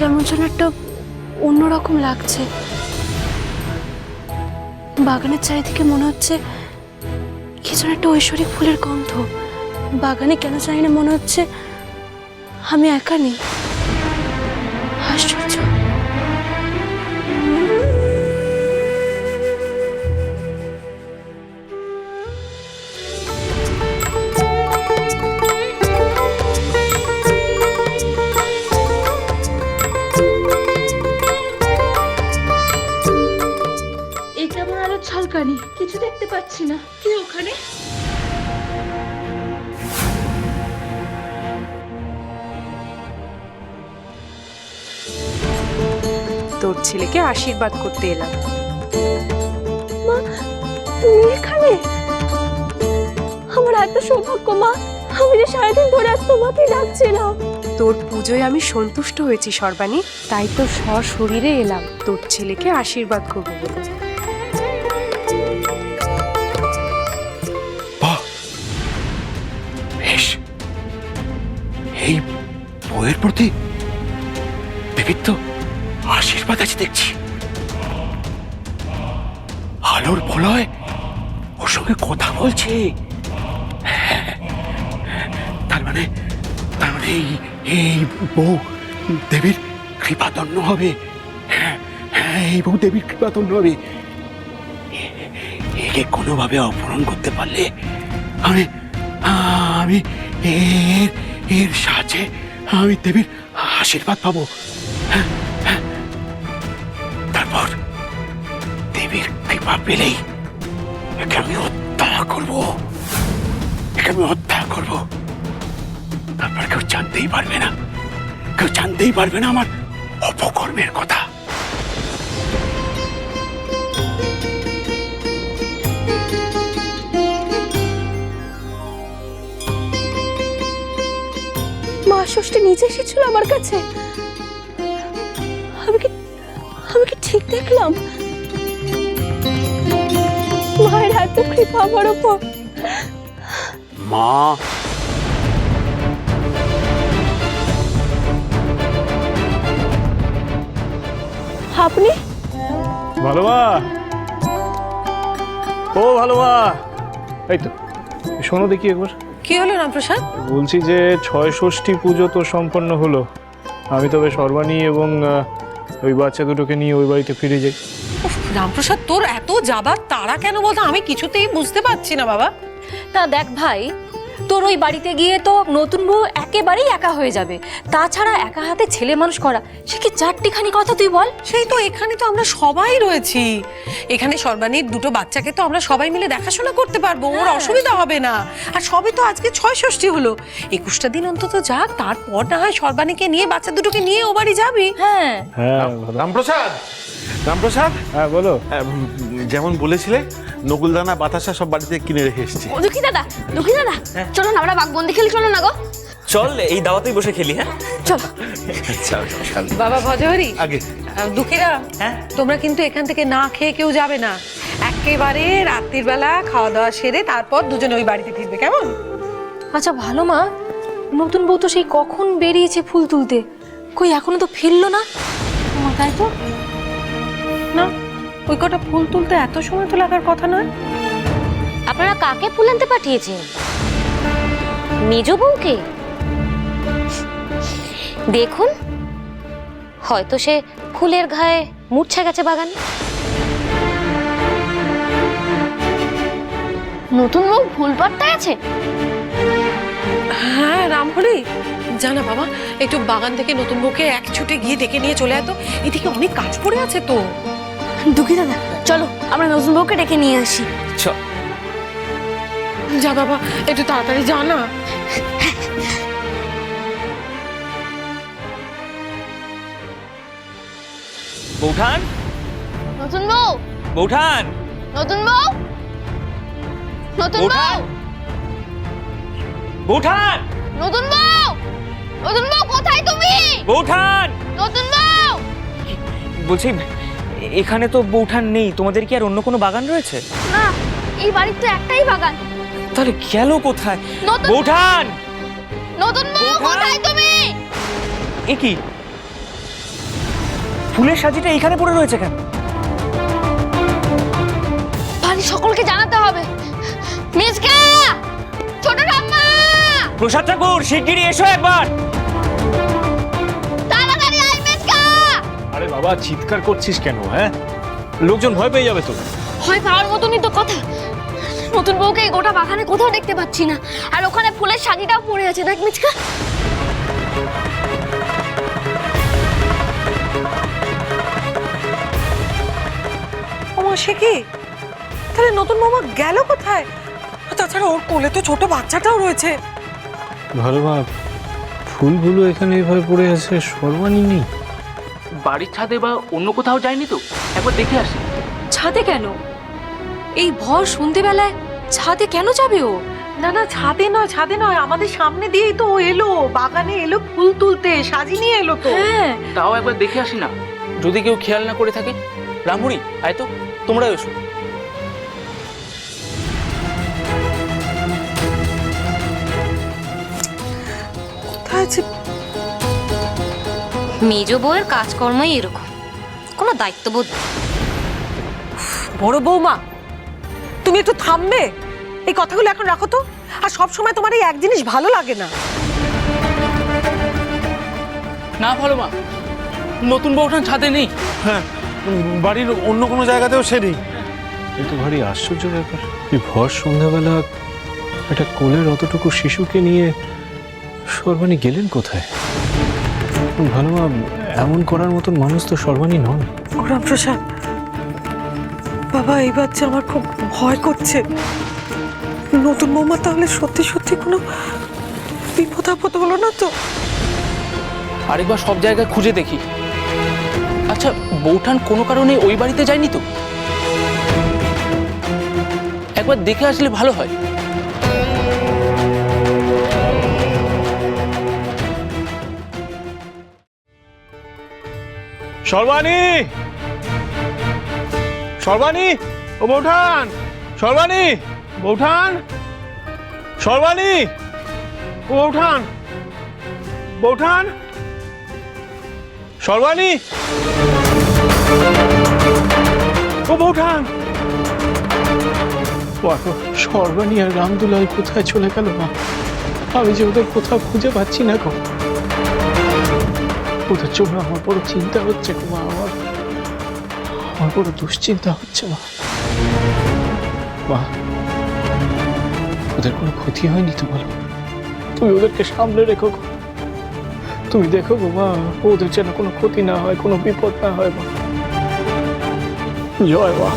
যেন একটা অন্যরকম লাগছে। বাগানের চারিদিকে মনে হচ্ছে কি যেন একটা ঐশ্বরিক ফুলের গন্ধ। বাগানে কেন জানি না মনে হচ্ছে আমি একা নেই। এই কেমন কিছু দেখতে পাচ্ছি না। কি ওখানে? তোর ছেলেকে আশীর্বাদ করতে এলাম। তুমি এখানে? আমার এত সৌভাগ্য মা। আমি যে সারাদিন ধরে আজ তোমাকে ডাকছিলাম তোর পুজোয় আমি সন্তুষ্ট হয়েছি সর্বাণী। তাই তো সশরীরে এলাম। তোর ছেলেকে আশীর্বাদ করব বলে। বইয়ের প্রতি দেবীর তো আশীর্বাদ আছে দেখছি। আলোর বলয় ওর সঙ্গে কথা বলছে। তার মানে তার মানে এই এই বউ দেবীর কৃপাদন্য হবে। হ্যাঁ হ্যাঁ এই বউ দেবীর কৃপাদন্য হবে। একে কোনোভাবে অপহরণ করতে পারলে আমি আমি এর এর সাহায্যে আমি দেবীর আশীর্বাদ পাবো। হ্যাঁ, হ্যাঁ। তারপর দেবীর কৃপা পেলেই একে আমি হত্যা করব। একে আমি হত্যা করব। তারপর কেউ জানতেই পারবে না। কেউ জানতেই পারবে না আমার অপকর্মের কথা। ষষ্ঠী নিজে এসেছিল আমার কাছে। আমি কি আমি কি ঠিক দেখলাম? মায়ের এত কৃপা আমার উপর মা। আপনি? ভালোবা ও ভালোবা এই তো শোনো দেখি একবার। কি হলো রামপ্রসাদ? বলছি যে ছয় ষষ্ঠী পুজো তো সম্পন্ন হলো। আমি তবে সর্বাণী এবং ওই বাচ্চা দুটোকে নিয়ে ওই বাড়িতে ফিরে যাই। উফ, রামপ্রসাদ তোর এত যাবার তারা কেন বলতো? আমি কিছুতেই বুঝতে পারছি না বাবা। তা দেখ ভাই তোর ওই বাড়িতে গিয়ে তো নতুন বউ একেবারেই একা হয়ে যাবে। তাছাড়া একা হাতে ছেলে মানুষ করা সে কি চারটিখানি কথা তুই বল? সেই তো এখানে তো আমরা সবাই রয়েছি। এখানে সর্বাণীর দুটো বাচ্চাকে তো আমরা সবাই মিলে দেখাশোনা করতে পারব ওর অসুবিধা হবে না। আর সবে তো আজকে ছয় ষষ্ঠী হলো। একুশটা দিন অন্তত যাক তারপর না হয় সর্বাণীকে নিয়ে বাচ্চা দুটোকে নিয়ে ও বাড়ি যাবি। হ্যাঁ। হ্যাঁ রামপ্রসাদ! রামপ্রসাদ! হ্যাঁ বলো। আহ, যেমন বলেছিলে নকুলদানা বাতাসা সব বাড়িতে কিনে রেখে এসেছি। দুঃখী দাদা দুঃখী দাদা। চলো না আমরা বাঘবন্দি খেলি চলো না গো। চল এই দাওয়াতেই বসে খেলি হ্যাঁ? চলো। বাবা ভজহরি আগে। দুঃখীরা হ্যাঁ? তোমরা কিন্তু এখান থেকে না খেয়ে কেউ যাবে না। একেবারে রাত্রির বেলা খাওয়া দাওয়া সেরে তারপর দুজনে ওই বাড়িতে ফিরবে কেমন? আচ্ছা ভালো মা। নতুন বউ তো সেই কখন বেরিয়েছে ফুল তুলতে? কই এখনও তো ফিরলো না? তাই তো না ওই কটা ফুল তুলতে এত সময় তো লাগার কথা নয়। আপনারা কাকে ফুল আনতে পাঠিয়েছেন? মেজ বউকে? দেখুন হয়তো সে ফুলের ঘায়ে মূর্ছা গেছে বাগানে। নতুন বউ ফুল পাত্তায় আছে? হ্যাঁ রামহরি। জানা বাবা একটু বাগান থেকে নতুন বউকে এক ছুটে গিয়ে ডেকে নিয়ে চলে এতো এদিকে অনেক কাজ পড়ে আছে তো। দুঃখী দাদা চলো আমরা নতুন বউকে ডেকে নিয়ে আসি। চল যা বাবা একটু তাড়াতাড়ি যা না। বৌঠান? নতুন বউ? বৌঠান? নতুন বউ? নতুন বৌঠান? বৌঠান? নতুন বউ? নতুন বউ কোথায় তুমি? বৌঠান? নতুন বউ? বলছি এখানে তো বৌঠান নেই তোমাদের কি আর অন্য কোনো বাগান রয়েছে? না এই বাড়ির তো একটাই বাগান। তাহলে গেল কোথায়? নতুন বৌঠান! নতুন বউ কোথায় তুমি? এ কি? ফুলের সাজিটা এখানে পড়ে রয়েছে কেন? বাড়ির সকলকে জানাতে হবে। মিসকা! ছোট ঠাম্মা! প্রসাদ ঠাকুর শিগগিরই এসো একবার। বাবা চিৎকার করছিস কেন হ্যাঁ? লোকজন ভয় পেয়ে যাবে তো। হয় পাওয়ার মতনই তো কথা। নতুন বউকে এই গোটা বাগানে কোথাও দেখতে পাচ্ছি না। আর ওখানে ফুলের শাড়িটাও পড়ে আছে দেখ মিচকা। সে কি? তাহলে নতুন মামা গেল কোথায়? তাছাড়া ওর কোলে তো ছোট বাচ্চাটাও রয়েছে। ভালো ভাব ফুলগুলো এখানে এভাবে পড়ে আছে সর্বাণী নেই বাড়ির ছাদে বা অন্য কোথাও যায়নি তো? একবার দেখে আসি। ছাদে কেন? এই ভর সন্ধেবেলায় ছাদে কেন যাবে ও? না না ছাদে নয় ছাদে নয়। আমাদের সামনে দিয়েই তো ও এলো। বাগানে এলো ফুল তুলতে সাজি নিয়ে এলো তো। হ্যাঁ। তাও একবার দেখে আসি না। যদি কেউ খেয়াল না করে থাকে রামুড়ি আয় তো তোমরা এসো। কোথায় আছে মেজ বউয়ের কাজকর্মই এরকম। কোনো দায়িত্ববোধ। বড় বৌমা তুমি একটু থামবে? এই কথাগুলো এখন রাখো তো। আর সব সময় তোমার এই এক জিনিস ভালো লাগে না। না ভালো মা নতুন বউঠান ছাদে নেই। হ্যাঁ বাড়ির অন্য কোনো জায়গাতেও সে নেই। এ তো ভারী আশ্চর্য ব্যাপার। এই ভর সন্ধ্যাবেলা একটা কোলের অতটুকু শিশুকে নিয়ে সর্বাণী গেলেন কোথায়? ভালো এমন করার মতন মানুষ তো সর্বাণী নন। রাম প্রসাদ। বাবা এই বাচ্চা আমার খুব ভয় করছে। নতুন বৌমা তাহলে সত্যি সত্যি কোনো বিপদ আপদ হলো না তো? আরেকবার সব জায়গায় খুঁজে দেখি। আচ্ছা বউঠান কোনো কারণে ওই বাড়িতে যায়নি তো? একবার দেখে আসলে ভালো হয়। সর্বাণী! সর্বাণী! ও বৌঠান! সর্বাণী! বৌঠান! সর্বাণী! ও বৌঠান! বৌঠান! সর্বাণী! ও বৌঠান! সর্বাণী আর রামদুলাল কোথায় চলে গেল মা? আমি যে ওদের কোথাও খুঁজে পাচ্ছি না গো। ওদের জন্য আমার বড় চিন্তা হচ্ছে গো মা আমার। আমার বড় দুশ্চিন্তা হচ্ছে মা। মা ওদের কোনো ক্ষতি হয়নি তো বলো? তুমি ওদেরকে সামলে রেখো তুমি দেখো গো মা ওদের যেন কোনো ক্ষতি না হয় কোনো বিপদ না হয় মা। জয় মা।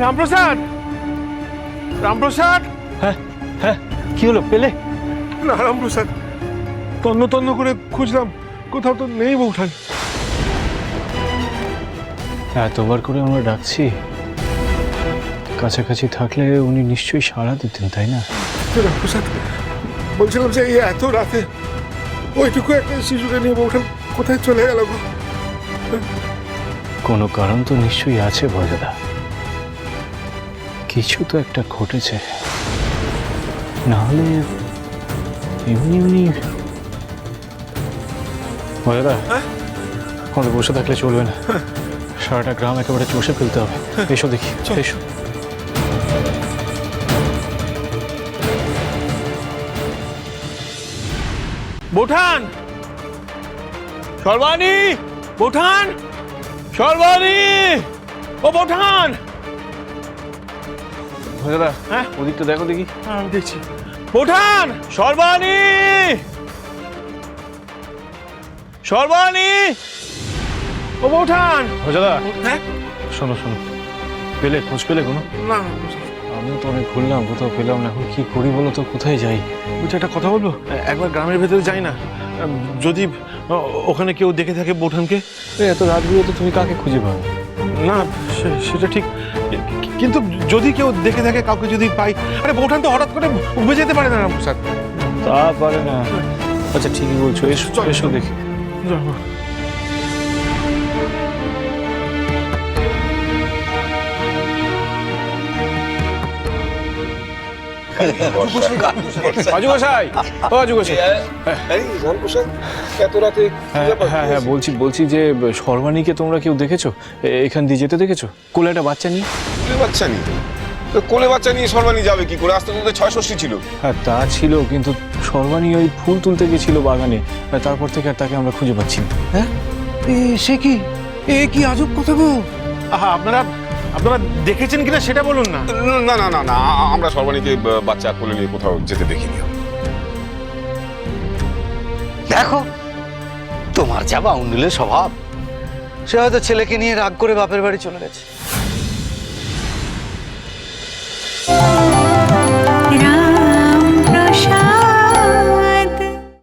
রামপ্রসাদ! রামপ্রসাদ! হ্যাঁ হ্যাঁ কি হলো পেলে? না রামপ্রসাদ তন্ন তন্ন করে খুঁজলাম কোথাও তো নেই বৌঠান এতবার করে আমরা ডাকছি? কাছাকাছি থাকলে উনি নিশ্চয়ই সাড়া দিতেন তাই না? বলছিলাম যে এই এত রাতে ওইটুকু একটা শিশুকে নিয়ে বৌঠান কোথায় চলে গেল গো? কোনো কারণ তো নিশ্চয়ই আছে ভজদা কিছু তো একটা ঘটেছে। নাহলে এমনি এমনি ভজদা আমাদের বসে থাকলে চলবে না। সারাটা গ্রাম একেবারে চষে ফেলতে হবে। এসো দেখি এসো। বৌঠান! সর্বাণী! বৌঠান! সর্বাণী! ও বৌঠান! ভজদা হ্যাঁ? ওদিকটা দেখো দেখি। হ্যাঁ, আমি দেখছি। বৌঠান! সর্বাণী! সর্বাণী! ও বৌঠান ভজদা হ্যাঁ? শোনো শোনো। পেলে খোঁজ পেলে কোনো? না আমিও তো অনেক ঘুরলাম কোথাও পেলাম না এখন কি করি বলো তো কোথায় যাই? বলছি একটা কথা বলব? একবার গ্রামের ভেতরে যাই না। যদি ওখানে কেউ দেখে থাকে বৌঠানকে? এত রাতগুলো তো তুমি কাকে খুঁজে পাবে? না সেটা ঠিক। কিন্তু যদি কেউ দেখে থাকে কাউকে যদি পাই আরে বৌঠান তো হঠাৎ করে উবে যেতে পারে না রামপ্রসাদ। তা পারে না। আচ্ছা ঠিকই বলছো এসো চল। এসো দেখি। যাব। হ্যাঁ হ্যাঁ হ্যাঁ বলছি বলছি যে সর্বাণীকে তোমরা কেউ দেখেছ? এখান দিয়ে যেতে দেখেছ? কোলে একটা বাচ্চা নিয়ে? বাচ্চা নিয়ে? তো কোলে বাচ্চা নিয়ে সর্বাণী যাবে কি করে? আসতে তো ছয় ষষ্ঠী ছিল। হ্যাঁ তা ছিল কিন্তু সর্বাণী ওই ফুল তুলতে গেছিল বাগানে আর তারপর থেকে আর তাকে আমরা খুঁজে পাচ্ছি না। হ্যাঁ? এ সে কি? এ কি আজব কথা গো! আহা আপনারা আপনারা দেখেছেন কিনা সেটা বলুন না। না না না না আ- আমরা সর্বাণীকে বা- বাচ্চা কোলে নিয়ে কোথাও যেতে দেখিনি। দেখো তোমার যা বাউন্ডুলের স্বভাব সে হয়তো ছেলেকে নিয়ে রাগ করে বাপের বাড়ি চলে গেছে।